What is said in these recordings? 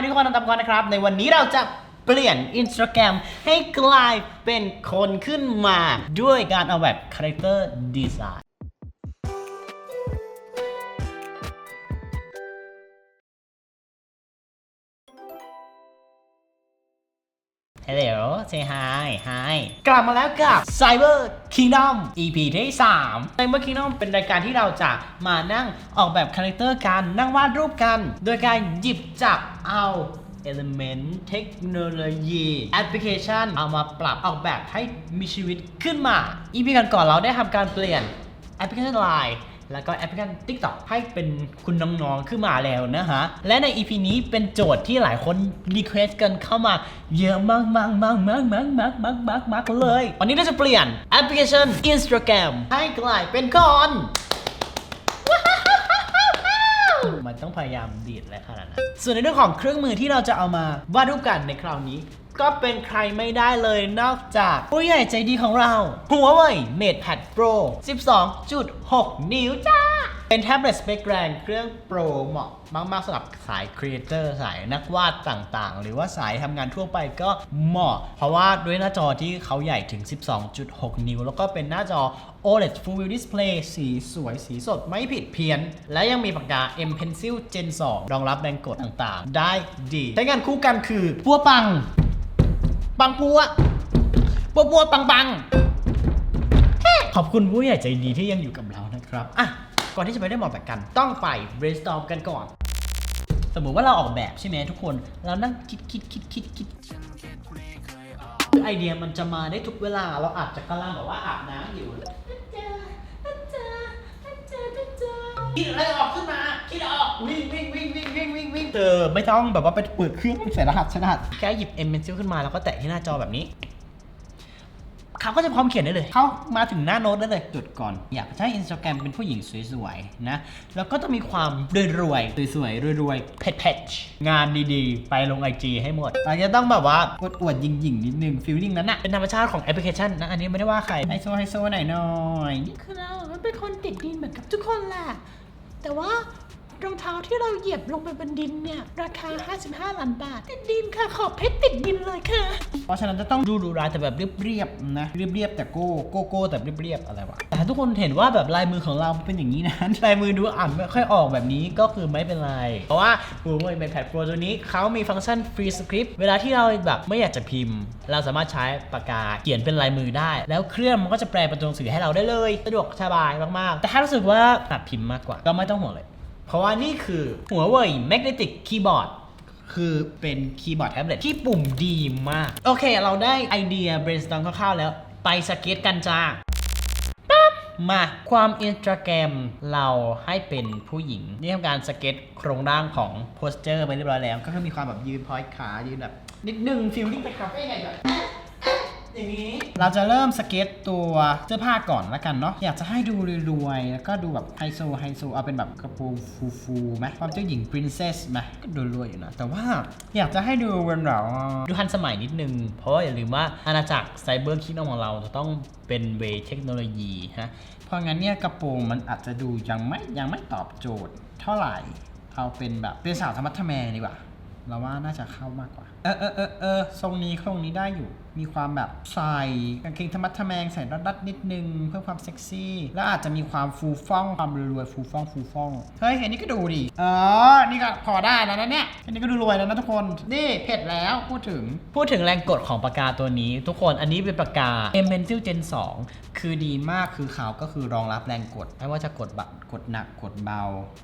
วันนี้ทุกคนตามกันนะครับ ในวันนี้เราจะเปลี่ยน Instagram ให้กลายเป็นคนขึ้นมาด้วยการเอาแบบ Character Design ล say hi hi กลับมาแล้วกับ Cyber Kingdom EP ที่3 Cyber Kingdom เป็นรายการที่เราจะมานั่งออกแบบคาแรคเตอร์กัน นั่งวาดรูปกัน โดยการหยิบจับเอา Element เทคโนโลยีแอปพลิเคชันเอามาปรับออกแบบให้มีชีวิตขึ้นมา EP กันก่อนๆเราได้ทำการเปลี่ยนแอปพลิเคชัน Line แล้วก็แอปพลิเคชัน TikTok ให้เป็นคุณน้องๆขึ้นมาแล้วนะฮะ และใน EP นี้เป็นโจทย์ที่หลายคนรีเควสกันเข้ามาเยอะมากมากมากมากมากมากมากมากมากเลย วันนี้เราจะเปลี่ยนแอปพลิเคชัน Instagram ให้กลายเป็นคอนมันต้องพยายามดีดอะไรขนาดนั้น ส่วนในเรื่องของเครื่องมือที่เราจะเอามาวาดรูปกันในคราวนี้ ก็เป็นใครไม่ได้เลยนอกจาก ผู้ใหญ่ใจดีของเรา Huawei MatePad Pro 12.6 นิ้วจ้า เป็นแท็บเล็ตสเปคแรงเครื่องโปรเหมาะมากๆสำหรับสายครีเอเตอร์สายนักวาดต่างๆ หรือว่าสายทำงานทั่วไปก็เหมาะ เพราะว่าด้วยหน้าจอที่เขาใหญ่ถึง 12.6 นิ้ว แล้วก็เป็นหน้าจอ OLED Full View Display สีสวยสีสดไม่ผิดเพี้ยน และยังมีปากกา M Pencil Gen 2 รองรับแรงกดต่างๆ ได้ดี ใช้งานคู่กันคือปัวปัง ปังปัวปัวปัวปังปังขอบคุณผู้ใหญ่ใจดีที่ยังอยู่กับเรานะครับอะก่อนที่จะไปได้หมอแบบกัน ต้องไป brainstorm กันก่อน สมมติว่าเราออกแบบใช่ไหมทุกคน เรานั่งคิดคิดคิดคิดคิดคือไอเดียมันจะมาได้ทุกเวลา เราอาจจะกำลังแบบว่าอาบน้ำอยู่คิดอะไรออกขึ้นมา คิดออกวิ่งวิ่งวิ่งวิ่งวิ่งวิ่งวิ่ง เธอไม่ต้องแบบว่าไปเปิดเครื่องใส่รหัสใส่รหัสแค่หยิบ M Pencil ขึ้นมาแล้วก็แตะที่หน้าจอแบบนี้เขาก็จะพร้อมเขียนได้เลย เขามาถึงหน้าโน้ตได้เลย จุดก่อน อยากให้ Instagram เป็นผู้หญิงสวยๆ นะ แล้วก็ต้องมีความรวยๆสวยๆ รวยๆ เผ็ดๆ งานดีๆ ไปลง IG ให้หมดอาจจะต้องแบบว่าอวดๆหยิ่งๆ นิดนึงฟีลลิ่งนั้นอะเป็นธรรมชาติของแอปพลิเคชันนะ อันนี้ไม่ได้ว่าใครไฮโซไฮโซหน่อยหน่อยนี่คือเราเป็นคนติดดินเหมือนกับทุกคนแหละแต่ว่า รองเท้าที่เราเหยียบลงไปบนดินเนี่ย ราคา 55ล้านบาท ติดดินค่ะ ขอบเพชรติดดินเลยค่ะ เพราะฉะนั้นจะต้องดูดูรายแต่แบบเรียบๆนะ เรียบๆแต่โก้โก้โก้แต่เรียบๆอะไรวะ แต่ทุกคนเห็นว่าแบบลายมือของเราเป็นอย่างนี้นะ ลายมือดูอ่านไม่ค่อยออกแบบนี้ก็คือไม่เป็นไร เพราะว่า Huawei MatePad Pro ตัวนี้เขามีฟังก์ชัน Free Script เวลาที่เราแบบไม่อยากจะพิมพ์ เราสามารถใช้ปากกาเขียนเป็นลายมือได้ แล้วเครื่องมันก็จะแปลเป็นตัวหนังสือให้เราได้เลย สะดวกสบายมากๆ แต่ถ้ารู้สึกว่าตัดพิมพ์มากกว่าก็ไม่ต้องห่วงเลย เพราะว่านี่คือหัวเว่ย Magnetic Keyboard คือเป็นคีย์บอร์ดแท็บเล็ตที่ปุ่มดีมาก โอเค เราได้ไอเดีย brainstorm คร่าวๆแล้ว ไปสเก็ตกันจ้ามาความอินสตาแกรมเราให้เป็นผู้หญิง นี่ทำการสเก็ตโครงร่างของโปสเจอร์ไปเรียบร้อยแล้ว ก็คือมีความแบบยืนพอยต์ขายืนแบบ นิดนึงฟิลลิ่งไปคาเฟ่ไงแบบ อย่างนี้ เราจะเริ่มสเก็ตตัวเสื้อผ้าก่อนแล้วกันเนาะอยากจะให้ดูรวยๆ แล้วก็ดูแบบไฮโซไฮโซเอาเป็นแบบกระโปรงฟูๆไหมความเจ้าหญิง princess ไหมก็ดูรวยอยู่นะ แต่ว่าอยากจะให้ดูเป็นแบบว่าดูทันสมัยนิดนึง เพราะอย่าลืมว่าอาณาจักรไซเบอร์คิงดอมของเราจะต้องเป็นเวเทคโนโลยีฮะเพราะงั้นเนี่ยกระโปรงมันอาจจะดูยังไม่ยังไม่ตอบโจทย์เท่าไหร่เอาเป็นแบบเป็นสาวธรรมะทแมดีกว่าเราว่าน่าจะเข้ามากกว่า เออเออเออเออทรงนี้ทรงนี้ได้อยู่ มีความแบบใส่กางเกงธรรมะทแมงใส่รัดๆนิดนึง เพื่อความเซ็กซี่ แล้วอาจจะมีความฟูฟ่องความรวยๆฟูฟ่องฟูฟ่องเฮ้ยอันนี้ก็ดูดิเออนี่ก็พอได้แล้วนะเนี่ยอันนี้ก็ดูรวยแล้วนะทุกคนนี่เผ็ดแล้วพูดถึงพูดถึงแรงกดของปากกาตัวนี้ ทุกคนอันนี้เป็นปากกา e m p e n c i l Gen 2 คือดีมากคือเขาก็คือรองรับแรงกด ไม่ว่าจะกดแบบกดหนักกดเบา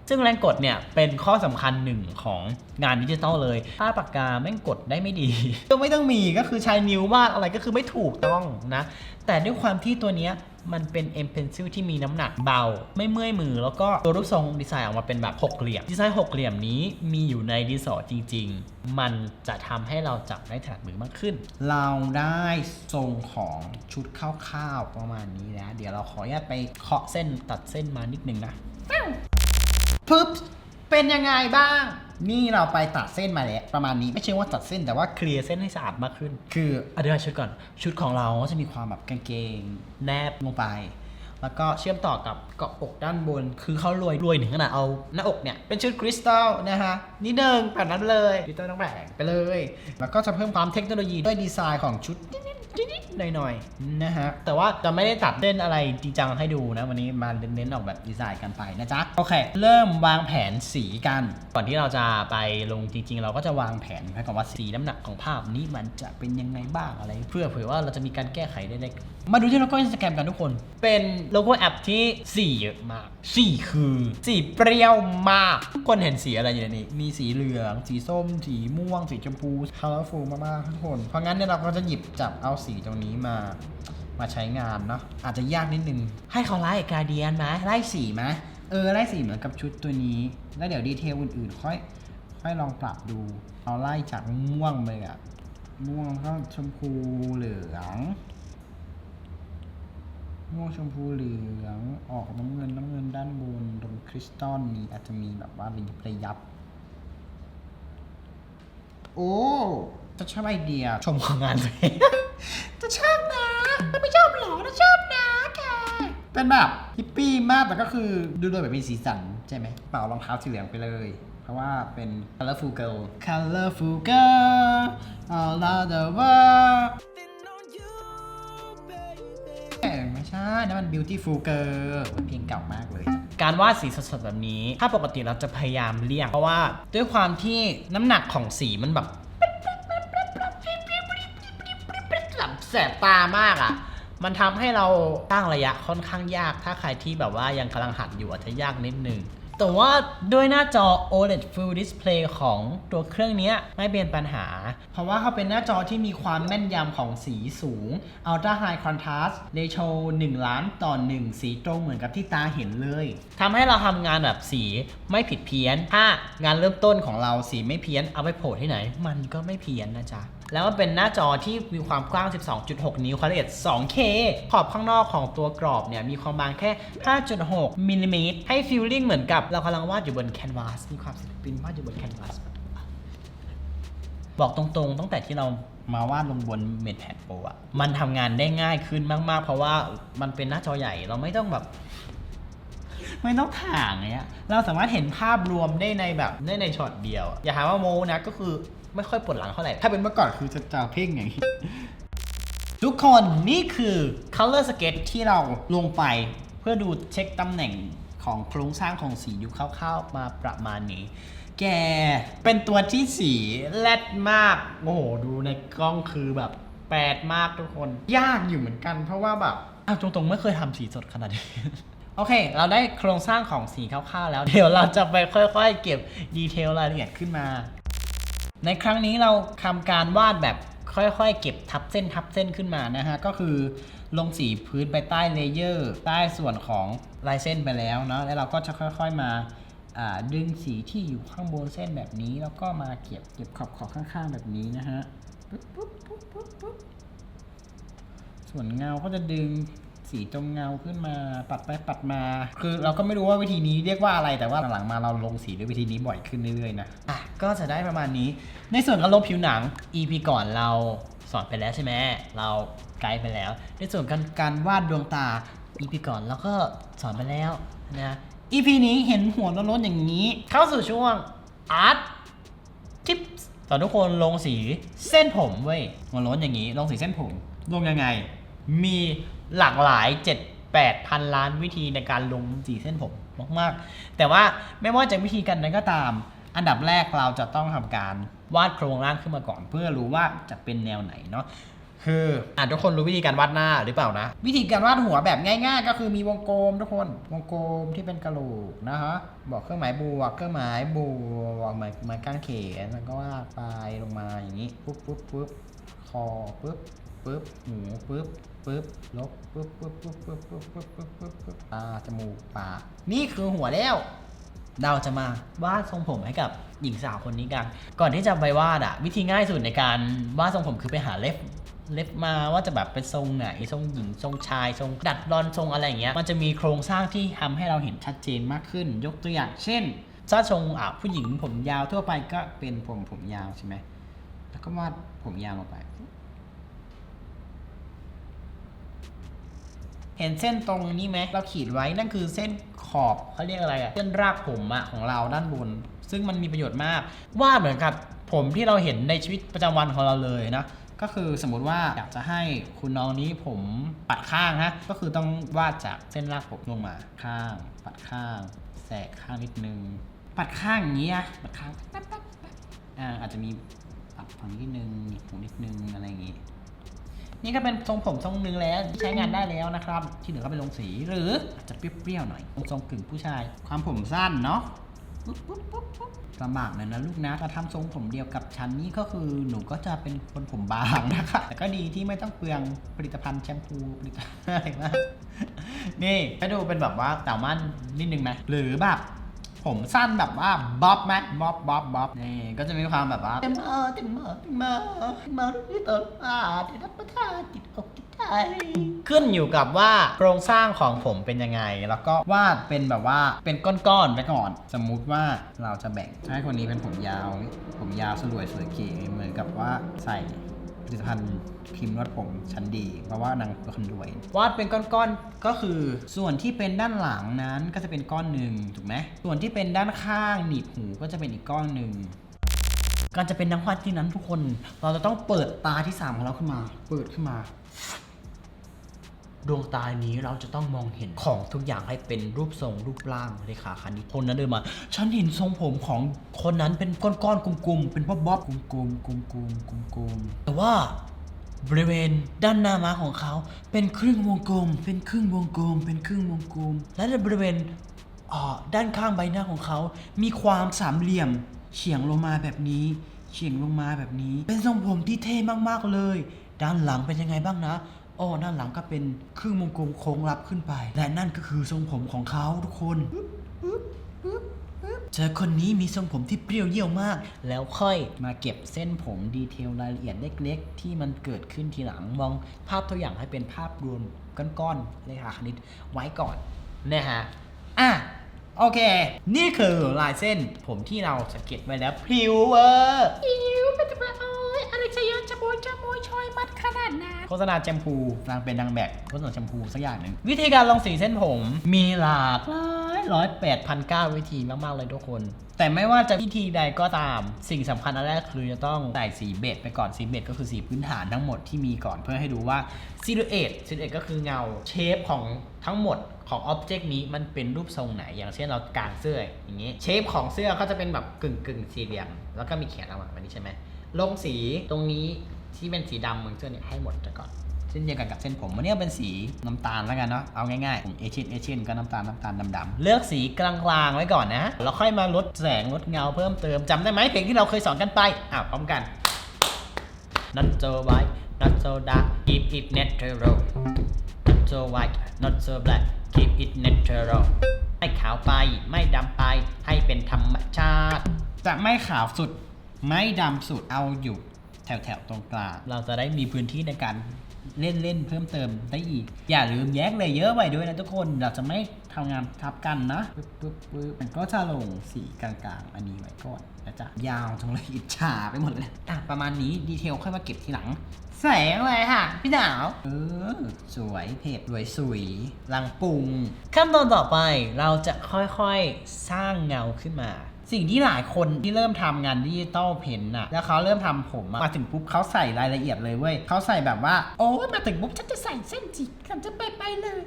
ซึ่งแรงกดเนี่ยเป็นข้อสำคัญหนึ่งของงานดิจิตอลเลย ถ้าปากกาแม่งกดได้ไม่ดี ก็ไม่ต้องมีก็คือใช้นิ้ววาดอะไรก็คือไม่ถูกต้องนะ แต่ด้วยความที่ตัวเนี้ยมันเป็น M Pencil ที่มีน้ำหนักเบา ไม่เมื่อยมือ แล้วก็ตัวรูปทรงดีไซน์ออกมาเป็นแบบหกเหลี่ยม ดีไซน์หกเหลี่ยมนี้มีอยู่ในดินสอจริง ๆ มันจะทำให้เราจับได้ถนัดมือมากขึ้น เราได้ทรงของชุดคร่าวๆประมาณนี้แล้วเดี๋ยวเราขออนุญาตไปเคาะเส้นตัดเส้นมานิดนึงนะปึ๊บเป็นยังไงบ้าง นี่เราไปตัดเส้นมาแล้วประมาณนี้ไม่ใช่ว่าตัดเส้นแต่ว่าเคลียร์เส้นให้สะอาดมากขึ้น คืออธิบายชุดก่อน ชุดของเราก็จะมีความแบบกางเกง แนบลงไป แล้วก็เชื่อมต่อกับเกาะอกด้านบน คือเขารวยรวยถึงขนาดเอาหน้าอกเนี่ย เป็นชุดคริสตัลนะฮะนิดนึงแบบนั้นเลยดิจิตอลต้องแบ่งไปเลย แล้วก็จะเพิ่มความเทคโนโลยีด้วยดีไซน์ของชุดนิดๆ นิดๆหน่อยๆนะฮะ แต่ว่าจะไม่ได้ตัดเล่นอะไรจริงจังให้ดูนะ วันนี้มาเน้นๆออกแบบดีไซน์กันไปนะจ๊ะ โอเค เริ่มวางแผนสีกัน ก่อนที่เราจะไปลงจริง ๆ เราก็จะวางแผนให้ก่อนว่าสีน้ำหนักของภาพนี้มันจะเป็นยังไงบ้างอะไร เพื่อเผื่อว่าเราจะมีการแก้ไขได้เล็กมาดูที่โลโก้อินสตาแกรมกันทุกคน เป็นโลโก้แอปที่สีเยอะมากสีคือสีเปรี้ยวมากทุกคนเห็นสีอะไรอยู่ในนี้ มีสีเหลือง สีส้ม สีม่วง สีชมพู colorful มากๆทุกคน เพราะงั้นเนี่ยเราก็จะหยิบจับเอาสีตรงนี้มามาใช้งานเนาะอาจจะยากนิดนึง ให้เขาไล่การเดียนไหมไล่สีไหมเออไล่สีเหมือนกับชุดตัวนี้ แล้วเดี๋ยวดีเทลอื่นๆ ค่อยค่อยลองปรับดูเอาไล่จากม่วงไปอะม่วงก็ชมพูเหลืองม่วงชมพูเหลืองออกน้ำเงินน้ำเงินด้านบนตรงคริสตัลนี้อาจจะมีแบบว่าระยิบระยับ โอ้จะชอบไอเดียชมของงานตัวเอง จะชอบนะไม่ชอบหรอจะชอบนะแกเป็นแบบฮิปปี้มากแต่ก็คือดูโดยแบบมีสีสันใช่ไหมเป่ารองเท้าสีเหลืองไปเลย เพราะว่าเป็น colorful girl colorful girl all over the world เอ้ยไม่ใช่นั่นมัน beautiful girl เพลงเก่ามากเลย การวาดสีสดๆแบบนี้ ถ้าปกติเราจะพยายามเลี่ยง เพราะว่าด้วยความที่น้ำหนักของสีมันแบบ สบตามากอะ มันทำให้เราตั้งระยะค่อนข้างยาก ถ้าใครที่แบบว่ายังกำลังหัดอยู่อาจจะยากนิดนึง แต่ว่าด้วยหน้าจอ OLED Full Display ของตัวเครื่องนี้ไม่เป็นปัญหา เพราะว่าเขาเป็นหน้าจอที่มีความแม่นยำของสีสูง Ultra High Contrast Ratio 1 ล้านต่อ 1 สีตรงเหมือนกับที่ตาเห็นเลยทำให้เราทำงานแบบสีไม่ผิดเพี้ยน ถ้างานเริ่มต้นของเราสีไม่เพี้ยนเอาไปโผล่ที่ไหน มันก็ไม่เพี้ยนนะจ๊ะ แล้วมันเป็นหน้าจอที่มีความกว้าง 12.6 นิ้วความละเอียด 2K ขอบข้างนอกของตัวกรอบเนี่ยมีความบางแค่ 5.6มิลลิเมตรให้ฟีลลิ่งเหมือนกับเรากำลังวาดอยู่บนแคนวาสมีความศิลปินวาดอยู่บนแคนวาสบอกตรงๆ ตั้งแต่ที่เรามาวาดลงบนเมดแพดโปรอะมันทำงานได้ง่ายขึ้นมาก ๆ เพราะว่ามันเป็นหน้าจอใหญ่เราไม่ต้องแบบ ไม่ต้องถ่างเนี้ย เราสามารถเห็นภาพรวมได้ในแบบได้ในช็อตเดียวอะอย่าหาว่าโมนะก็คือ ไม่ค่อยปวดหลังเท่าไหร่ ถ้าเป็นเมื่อก่อนคือจะจะเพ่งอย่างนี้ ทุกคนนี่คือ color sketch ที่เราลงไปเพื่อดูเช็คตำแหน่งของโครงสร้างของสีอยู่คร่าวๆมาประมาณนี้ แกเป็นตัวที่สีแรดมาก โอ้โห ดูในกล้องคือแบบแปดมากทุกคน ยากอยู่เหมือนกัน เพราะว่าแบบอ้าวตรงๆ ไม่เคยทำสีสดขนาดนี้ โอเค เราได้โครงสร้างของสีคร่าวๆแล้ว เดี๋ยวเราจะไปค่อยๆ เก็บดีเทลรายละเอียดขึ้นมา ในครั้งนี้เราทำการวาดแบบค่อยๆ เก็บทับเส้นทับเส้นขึ้นมานะฮะ ก็คือลงสีพื้นไปใต้เลเยอร์ใต้ส่วนของลายเส้นไปแล้วเนาะแล้วเราก็จะค่อยๆมาดึงสีที่อยู่ข้างบนเส้นแบบนี้ แล้วก็มาเก็บเก็บขอบขอบข้างๆแบบนี้นะฮะปุ๊บปุ๊บปุ๊บปุ๊บปุ๊บส่วนเงาก็จะดึง สีตรงเงาขึ้นมาปัดไปปัดมา คือเราก็ไม่รู้ว่าวิธีนี้เรียกว่าอะไรแต่ว่าหลังๆมาเราลงสีด้วยวิธีนี้บ่อยขึ้นเรื่อยๆนะอะก็จะได้ประมาณนี้ ในส่วนการลงผิวหนัง EP ก่อนเราสอนไปแล้วใช่ไหมเราไกด์ไปแล้ว ในส่วนการการวาดดวงตา EP ก่อนเราก็สอนไปแล้วนะ EP นี้เห็นหัวโล้นๆอย่างนี้ เข้าสู่ช่วง Art ทิปสอนทุกคนลงสีเส้นผมเว้ยหัวล้นอย่างนี้ ลงสีเส้นผม ลงยังไง มี หลากหลาย7 8พันล้านวิธีในการลงสีเส้นผมมากๆ แต่ว่าไม่ว่าจะวิธีการใดก็ตาม อันดับแรกเราจะต้องทำการวาดโครงร่างขึ้นมาก่อน เพื่อรู้ว่าจะเป็นแนวไหนเนาะคืออะทุกคนรู้วิธีการวาดหน้าหรือเปล่านะ วิธีการวาดหัวแบบง่าย ๆ ก็คือมีวงกลมทุกคนวงกลมที่เป็นกระโหลกนะฮะบอกเครื่องหมายบวกเครื่องหมายบวกหมายหมายกางเขนแล้วก็วาดไปลงมาอย่างนี้ปุ๊บปุ๊บปุ๊บคอปุ๊บ ปุ๊บหูปุ๊บปุ๊บลบปุ๊บปุ๊บปุ๊บปุ๊บปุ๊บปุ๊บปุ๊บปุ๊บปุ๊บตาจมูกปากนี่คือหัวแล้ว เราจะมาวาดทรงผมให้กับหญิงสาวคนนี้กัน ก่อนที่จะไปวาดอะวิธีง่ายสุดในการวาดทรงผมคือไปหาเล็บเล็บมาว่าจะแบบเป็นทรงไหนทรงหญิงทรงชาย ทรงดัดรอนทรงอะไรอย่างเงี้ยมันจะมีโครงสร้างที่ทำให้เราเห็นชัดเจนมากขึ้น ยกตัวอย่าง เช่นถ้าทรงอะผู้หญิงผมยาวทั่วไปก็เป็นผมผมยาวใช่ไหมแล้วก็วาดผมยาวลงไป เห็นเส้นตรงนี้ไหมเราขีดไว้นั่นคือเส้นขอบเขาเรียกอะไรอะเส้นรากผมอะของเราด้านบน ซึ่งมันมีประโยชน์มากวาดเหมือนกับผมที่เราเห็นในชีวิตประจำวันของเราเลยนะก็คือสมมุติว่าอยากจะให้คุณน้องนี้ผมปัดข้างนะก็คือต้องวาดจากเส้นรากผมลงมาข้าง ปัดข้างแสกข้างนิดนึง ปัดข้างอย่างนี้อะปัดข้างอ่าอาจจะมีปัดฝั่งนิดนึงหนีบหูนิดนึงอะไรอย่างงี้ นี่ก็เป็นทรงผมทรงหนึ่งแล้วใช้งานได้แล้วนะครับ ที่เหลือก็เป็นลงสีหรืออาจจะเปรี้ยวๆหน่อยทรงกึ่งผู้ชาย ความผมสั้นเนาะปุ๊บปุ๊บปุ๊บปุ๊บลำบากหน่อยนะลูกนะถ้าทำทรงผมเดียวกับฉันนี่ก็คือหนูก็จะเป็นคนผมบางนะคะแต่ก็ดีที่ไม่ต้องเปลืองผลิตภัณฑ์แชมพูผลิตภัณฑ์อะไรมานี่ให้ดูเป็นแบบว่าสาวมั่นนิดนึงไหมหรือแบบ ผมสั้นแบบว่าบ๊อบไหมบ๊อบบ๊อบบ๊อบนี่ก็จะมีความแบบว่าเต็มมาเต็มมาเต็มมาเต็มมาที่ต้นอาที่รับประทานติดอกติดใจขึ้นอยู่กับว่าโครงสร้างของผมเป็นยังไง แล้วก็วาดเป็นแบบว่าเป็นก้อนๆไปก่อน สมมุติว่าเราจะแบ่งให้คนนี้เป็นผมยาว ผมยาวสลวยสวยเก๋เหมือนกับว่าใส่ ผลิตภัณฑ์ครีมนวดผมชั้นดี เพราะว่านางเป็นคนรวย วาดเป็นก้อนๆก็คือส่วนที่เป็นด้านหลังนั้นก็จะเป็นก้อนหนึ่งถูกไหมส่วนที่เป็นด้านข้างหนีบหูก็จะเป็นอีกก้อนหนึ่งการจะเป็นนักวาดที่นั้นทุกคน เราจะต้องเปิดตาที่3ของเราขึ้นมา เปิดขึ้นมา ดวงตานี้เราจะต้องมองเห็นของทุกอย่างให้เป็นรูปทรงรูปร่างเลขาคณิตคนนั้นเดินมา ฉันเห็นทรงผมของคนนั้นเป็นก้อนๆกลมๆเป็นบ๊อบบ๊อบๆกลมๆกลมๆกลมๆแต่ว่าบริเวณด้านหน้าม้าของเขา เป็นครึ่งวงกลม เป็นครึ่งวงกลม เป็นครึ่งวงกลม และในบริเวณอ่าด้านข้างใบหน้าของเขา มีความสามเหลี่ยมเฉียงลงมาแบบนี้ เฉียงลงมาแบบนี้ เป็นทรงผมที่เท่มากๆเลย ด้านหลังเป็นยังไงบ้างนะ อ๋อด้านหลังก็เป็นครึ่งวงกลมโค้งรับขึ้นไป และนั่นก็คือทรงผมของเขาทุกคนเจอคนนี้มีทรงผมที่เปรี้ยวเยี่ยวมาก แล้วค่อยมาเก็บเส้นผมดีเทลรายละเอียดเล็กๆ ที่มันเกิดขึ้นทีหลังมองภาพตัวอย่างให้เป็นภาพรวมก้อนๆเลขาคณิตไว้ก่อนนะฮะอะโอเค นี่คือลายเส้นผมที่เราสเก็ตไว้แล้วพริ้วเวอร์อิ้วเป็นจะมาโอ้ยอะไรจะย้อนจะโบยจะโมยชอยมัดขนาดนั้นโฆษณาแชมพูนางเป็นนางแบบโฆษณาแชมพูสักอย่างหนึ่งวิธีการลงสีเส้นผมมีหลากหลายร้อยแปดพันเก้าวิธีมาก ๆ เลยทุกคน แต่ไม่ว่าจะวิธีใดก็ตาม สิ่งสำคัญอันแรกคือจะต้องใส่สีเบจไปก่อนสีเบจก็คือสีพื้นฐานทั้งหมดที่มีก่อนเพื่อให้ดูว่าซิลูเอตซิลูเอตก็คือเงาเชฟของทั้งหมดของอ็อบเจกต์นี้มันเป็นรูปทรงไหน อย่างเช่นเรากางเสื้ออย่างนี้ เชฟของเสื้อก็จะเป็นแบบกึ่งกึ่งสี่เหลี่ยมแล้วก็มีแขนระหว่างแบบนี้ใช่ไหม ลงสีตรงนี้ที่เป็นสีดำเหมือนเสื้อเนี่ยให้หมดไปก่อนเช่นเดียวกันกับเส้นผมวันนี้เป็นสีน้ำตาลแล้วกันเนาะเอาง่ายๆผมเอเชียนเอเชียนก็น้ำตาลน้ำตาลดำๆเลือกสีกลางๆไว้ก่อนนะแล้วค่อยมาลดแสงลดเงาเพิ่มเติมจำได้ไหมเพลงที่เราเคยสอนกันไปอะพร้อมกัน not so white not so dark keep it natural not so white not so black keep it natural ไม่ขาวไปไม่ดำไปให้เป็นธรรมชาติ จะไม่ขาวสุด ไม่ดำสุดเอาอยู่แถวๆตรงกลางเราจะได้มีพื้นที่ในการเล่นเล่นๆเพิ่มเติมได้อีก อย่าลืมแยกเลยเยอะไว้ด้วยนะทุกคนเราจะไม่ทำงานทับกันนะปึ๊บปึ๊บปึ๊บมันก็จะลงสีกลางๆ อันนี้ไว้ก่อนนะจ๊ะยาวจังเลยอิจฉาไปหมดเลยอะประมาณนี้ดีเทลค่อยมาเก็บทีหลัง แสงอะไรค่ะ พี่ดาวเออสวยเผ็ดรวยสุยลังปรุงขั้นตอนต่อไปเราจะค่อยๆสร้างเงาขึ้นมา สิ่งที่หลายคนที่เริ่มทำงานดิจิตอลเพนน่ะ แล้วเขาเริ่มทำผมมาถึงปุ๊บเขาใส่รายละเอียดเลยเว้ยเขาใส่แบบว่า โอ้มาถึงปุ๊บฉันจะใส่เส้นจิกฉันจะไปไปเลย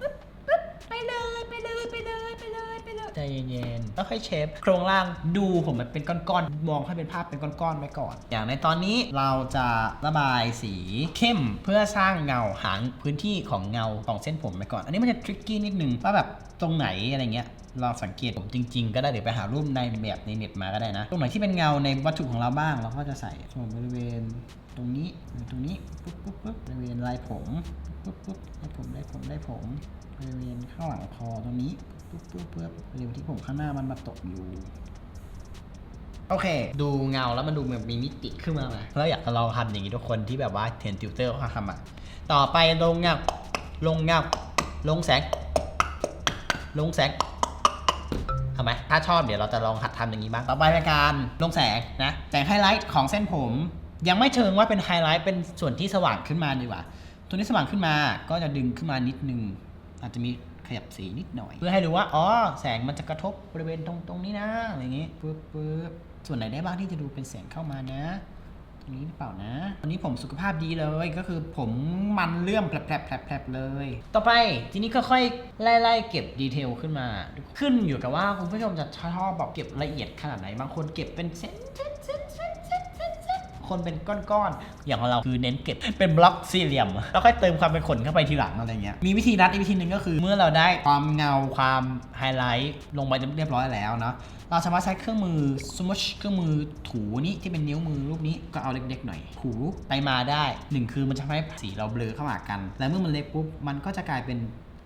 ปึ๊บปึ๊บไปเลยไปเลยไปเลยไปเลยไปเลยใจเย็นๆแล้วค่อยเชฟโครงล่างดูผมมันเป็นก้อนๆมองให้เป็นภาพเป็นก้อนๆไว้ก่อน อย่างในตอนนี้เราจะระบายสีเข้มเพื่อสร้างเงาหางพื้นที่ของเงาของเส้นผมไปก่อน อันนี้มันจะทริกกี้นิดนึงว่าแบบตรงไหนอะไรเงี้ย เราสังเกตผมจริง ๆ ก็ได้เดี๋ยวไปหารูปในแบบในเน็ตมาก็ได้นะ ตรงไหนที่เป็นเงาในวัตถุของเราบ้าง เราก็จะใส่ส่วนบริเวณตรงนี้ตรงนี้ปุ๊บปุ๊บปุ๊บบริเวณลายผมปุ๊บปุ๊บได้ผมได้ผมได้ผมบริเวณข้างหลังคอตรงนี้ปุ๊บปุ๊บปุ๊บบริเวณที่ผมข้างหน้ามันมาตกอยู่โอเค ดูเงาแล้วมันดูเหมือนมีมิติขึ้นมาไหมแล้วอยากจะลองทำอย่างนี้ทุกคนที่แบบว่าเทนติวเตอร์เขาทำอะต่อไปลงเงาลงเงาลงแสง ลงแสง ทำไหมถ้าชอบเดี๋ยวเราจะลองหัดทำอย่างนี้บ้าง ต่อไปเป็นการลงแสงนะ แสงไฮไลท์ของเส้นผม ยังไม่เชิงว่าเป็นไฮไลท์เป็นส่วนที่สว่างขึ้นมาดีกว่า ตัวนี้สว่างขึ้นมาก็จะดึงขึ้นมานิดนึง อาจจะมีขยับสีนิดหน่อย เพื่อให้รู้ว่า อ๋อ แสงมันจะกระทบบริเวณตรงตรงนี้นะ อะไรอย่างนี้ ปึ๊บปึ๊บส่วนไหนได้บ้างที่จะดูเป็นแสงเข้ามานะ ตรงนี้หรือเปล่านะวันนี้ผมสุขภาพดีเลยก็คือผมมันเลื่อมแผลบแผลบแผลบเลย ต่อไปทีนี้ค่อยๆไล่ๆเก็บดีเทลขึ้นมา ขึ้นอยู่กับว่าคุณผู้ชมจะชอบแบบเก็บละเอียดขนาดไหน บางคนเก็บเป็นเซนเซน คนเป็นก้อนๆ อย่างของเราคือเน้นเก็บเป็นบล็อกสี่เหลี่ยม แล้วค่อยเติมความเป็นขนเข้าไปทีหลังอะไรเงี้ย มีวิธีนัดอีกวิธีหนึ่งก็คือ เมื่อเราได้ความเงาความไฮไลท์ลงไปเรียบร้อยแล้วเนาะ เราสามารถใช้เครื่องมือสมมติเครื่องมือถูนี้ที่เป็นนิ้วมือรูปนี้ก็เอาเล็กๆหน่อย ถูไปมาได้หนึ่งคือมันจะทำให้สีเราเบลอเข้าหากัน แล้วเมื่อมันเล็กปุ๊บมันก็จะกลายเป็น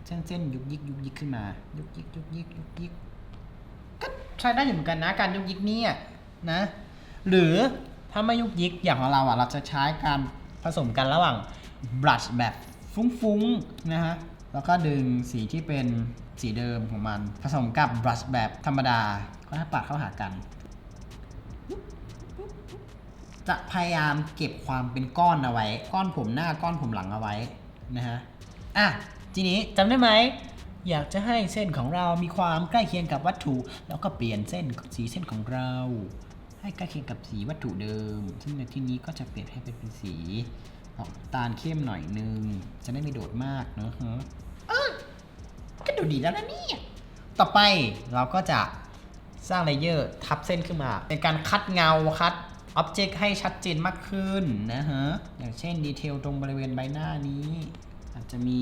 เส้นๆยุกยิกยุกยิกขึ้นมา ยุกยิกยุกยิกยุกยิกก็ใช้ได้อยู่เหมือนกันนะการยุกยิกเนี่ยนะ หรือ ถ้าไม่ยุกยิกอย่างของเราอะเราจะใช้การผสมกันระหว่างบลัชแบบฟุ้งๆนะฮะแล้วก็ดึงสีที่เป็นสีเดิมของมัน ผสมกับบลัชแบบธรรมดาก็ให้ปัดเข้าหากัน จะพยายามเก็บความเป็นก้อนเอาไว้ ก้อนผมหน้าก้อนผมหลังเอาไว้นะฮะอะทีนี้จำได้ไหมอยากจะให้เส้นของเรามีความใกล้เคียงกับวัตถุ แล้วก็เปลี่ยนเส้นสีเส้นของเรา ให้ใกล้เคียงกับสีวัตถุเดิม ซึ่งในที่นี้ก็จะเปลี่ยนให้เป็นสีออกตาลเข้มหน่อยนึง จะได้ไม่โดดมากเนอะฮะเออก็ดูดีแล้วนะเนี่ย ต่อไปเราก็จะสร้างเลเยอร์ทับเส้นขึ้นมา เป็นการคัดเงาคัดอ็อบเจกต์ให้ชัดเจนมากขึ้นนะฮะ อย่างเช่นดีเทลตรงบริเวณใบหน้านี้ อาจจะมี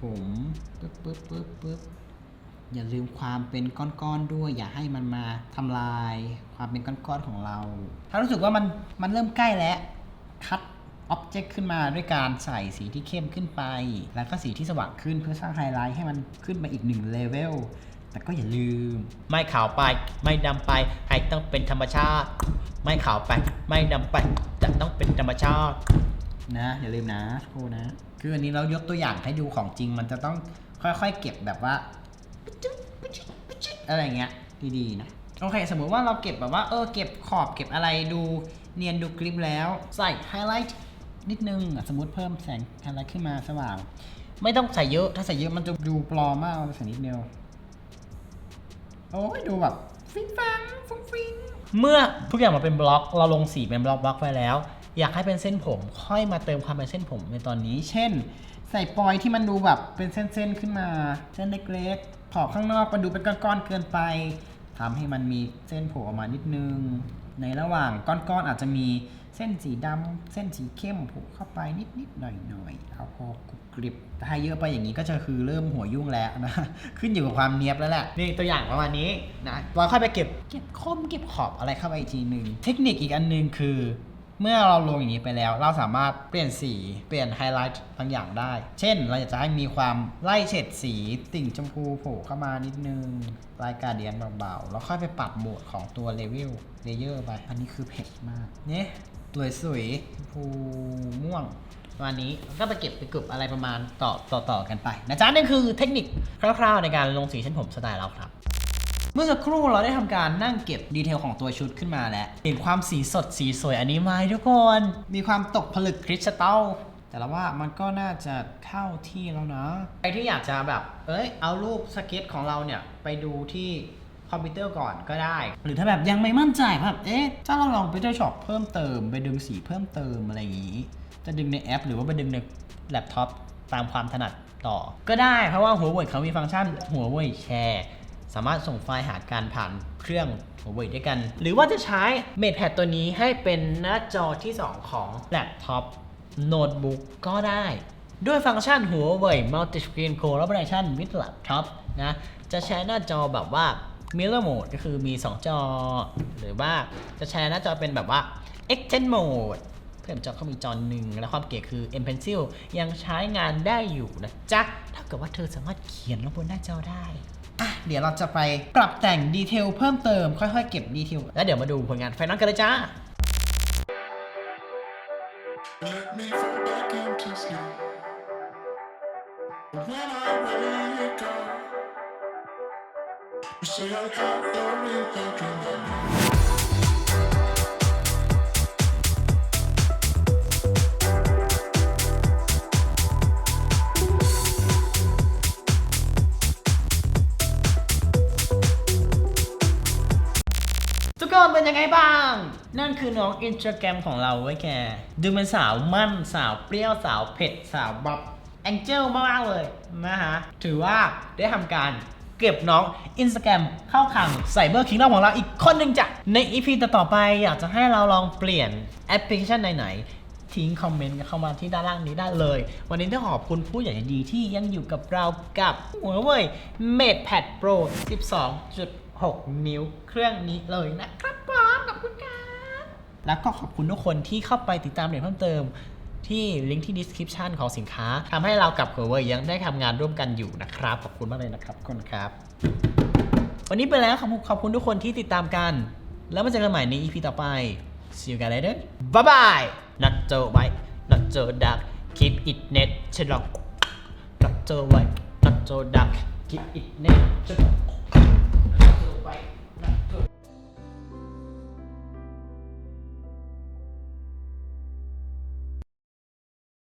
ผมปึ๊บปึ๊บปึ๊บปึ๊บ อย่าลืมความเป็นก้อนๆด้วย อย่าให้มันมาทำลายความเป็นก้อนๆของเรา ถ้ารู้สึกว่ามันมันเริ่มใกล้แล้วคัดอ็อบเจกต์ขึ้นมาด้วยการใส่สีที่เข้มขึ้นไป แล้วก็สีที่สว่างขึ้นเพื่อสร้างไฮไลท์ให้มันขึ้นมาอีกหนึ่งเลเวลแต่ก็อย่าลืม ไม่ขาวไป ไม่ดำไปให้ต้องเป็นธรรมชาติ ไม่ขาวไป ไม่ดำไปจะต้องเป็นธรรมชาตินะอย่าลืมนะโทษนะ คืออันนี้เรายกตัวอย่างให้ดูของจริงมันจะต้องค่อยๆ เก็บแบบว่า อะไรเงี้ยดีๆนะโอเค สมมุติว่าเราเก็บแบบว่าเออเก็บขอบเก็บอะไรดูเนียนดูกริปแล้วใส่ไฮไลท์นิดนึงอะสมมติเพิ่มแสงไฮไลท์ขึ้นมาสว่าง ไม่ต้องใส่เยอะถ้าใส่เยอะมันจะดูปลอมมากเราใส่นิดเดียวโอ้ยดูแบบฟิงฟังฟุ้งฟิงเมื่อทุกอย่างมาเป็นบล็อกเราลงสีเป็นบล็อกบล็อกไปแล้ว อยากให้เป็นเส้นผม ค่อยมาเติมความเป็นเส้นผมในตอนนี้ เช่น ใส่ปอยที่มันดูแบบเป็นเส้นๆขึ้นมา เส้นเล็กๆ ขอบข้างนอกมันดูเป็นก้อนๆเกินไปทำให้มันมีเส้นโผล่ออกมานิดนึง ในระหว่างก้อนๆอาจจะมีเส้นสีดำเส้นสีเข้มโผล่เข้าไปนิดๆหน่อยๆเอาพอกรุบกริบถ้าเยอะไปอย่างนี้ก็จะคือเริ่มหัวยุ่งแล้วนะขึ้นอยู่กับความเนียบแล้วแหละนี่ตัวอย่างประมาณนี้นะเราค่อยไปเก็บเก็บคมเก็บขอบอะไรเข้าไปอีกทีหนึ่งเทคนิคอีกอันหนึงคือ เมื่อเราลงอย่างนี้ไปแล้ว เราสามารถเปลี่ยนสีเปลี่ยนไฮไลท์บางอย่างได้ เช่น เราอยากจะให้มีความไล่เฉดสีติ่งชมพูโผล่เข้ามานิดนึงลายการเดียนเบาๆ แล้วค่อยไปปรับโหมดของตัวเลเวลเลเยอร์ไป อันนี้คือเผ็ดมากเนี่ยสวยสวยๆชมพูม่วงประมาณนี้ก็ไปเก็บไปกรุบอะไรประมาณต่อต่อต่อกันไปนะจ๊ะนั่นคือเทคนิคคร่าวๆในการลงสีเส้นผมสไตล์เราครับ เมื่อสักครู่เราได้ทำการนั่งเก็บดีเทลของตัวชุดขึ้นมาแล้ว เห็นความสีสดสีสวยอันนี้ไหมทุกคน มีความตกผลึกคริสตัลแต่ละว่ามันก็น่าจะเข้าที่แล้วนะใครที่อยากจะแบบ เอ้ย เอารูปสเก็ตของเราเนี่ย ไปดูที่คอมพิวเตอร์ก่อนก็ได้ หรือถ้าแบบยังไม่มั่นใจแบบเอ๊ะถ้าเราลองไปที่ช็อปเพิ่มเติม ไปดึงสีเพิ่มเติมอะไรอย่างนี้ จะดึงในแอป หรือว่าไปดึงในแล็ปท็อปตามความถนัดต่อ ก็ได้เพราะว่าหัวเว่ยเขามีฟังก์ชันหัวเว่ยแชร์ สามารถส่งไฟล์หาการผ่านเครื่องหัวเว่ยด้วยกัน หรือว่าจะใช้เมดแพดตัวนี้ให้เป็นหน้าจอที่ 2 ของแล็ปท็อปโน้ตบุ๊กก็ได้ ด้วยฟังก์ชันหัวเว่ย Multi Screen Collaboration with Laptop นะ จะใช้หน้าจอแบบว่า Mirror Mode ก็คือมี 2 จอ หรือว่าจะใช้หน้าจอเป็นแบบว่า Extend Mode เพิ่มจอเขามีจอหนึ่งและความเก๋คือ M Pencil ยังใช้งานได้อยู่นะจ๊ะ ถ้าเกิดว่าเธอสามารถเขียนลงบนหน้าจอได้ อะเดี๋ยวเราจะไปปรับแต่งดีเทลเพิ่มเติมค่อยๆ เก็บดีเทลแล้วเดี๋ยวมาดูผลงานไฟนอลกันเลยจ้า Let me fall back into sleep. When I wake up, you say I got no real control. ยังไงบ้าง นั่นคือน้องอินสตาแกรมของเราไว้ยแก ดูเป็นสาวมั่นสาวเปรี้ยวสาวเผ็ดสาวแบบแองเจิลมากๆเลยนะฮะ ถือว่าได้ทำการเก็บน้องอินสตาแกรมเข้าขังไซเบอร์คิงดอมของเราอีกคนหนึ่งจ้ะ ใน EP ต่อไปอยากจะให้เราลองเปลี่ยนแอปพลิเคชันไหนทิ้งคอมเมนต์เข้ามาที่ด้านล่างนี้ได้เลย วันนี้ต้องขอบคุณผู้ใหญ่ดีที่ยังอยู่กับเรากับหัวเว่ย MatePad Pro 12.6 นิ้วเครื่องนี้เลยนะครับ แล้วก็ขอบคุณทุกคนที่เข้าไปติดตามเรียนเพิ่มเติมที่ลิงก์ที่ description ของสินค้าทำให้เรากับหัวเว่ยยังได้ทำงานร่วมกันอยู่นะครับ ขอบคุณมากเลยนะครับคุณครับ วันนี้ไปแล้วขอบคุณขอบคุณทุกคนที่ติดตามกัน แล้วมาเจอกันใหม่ใน EP ต่อไป see you guys later bye bye นัดเจอไว้นัดเจอดัก keep it net ฉลองนัดเจอไว้นัดเจอดัก keep it net ฉลอง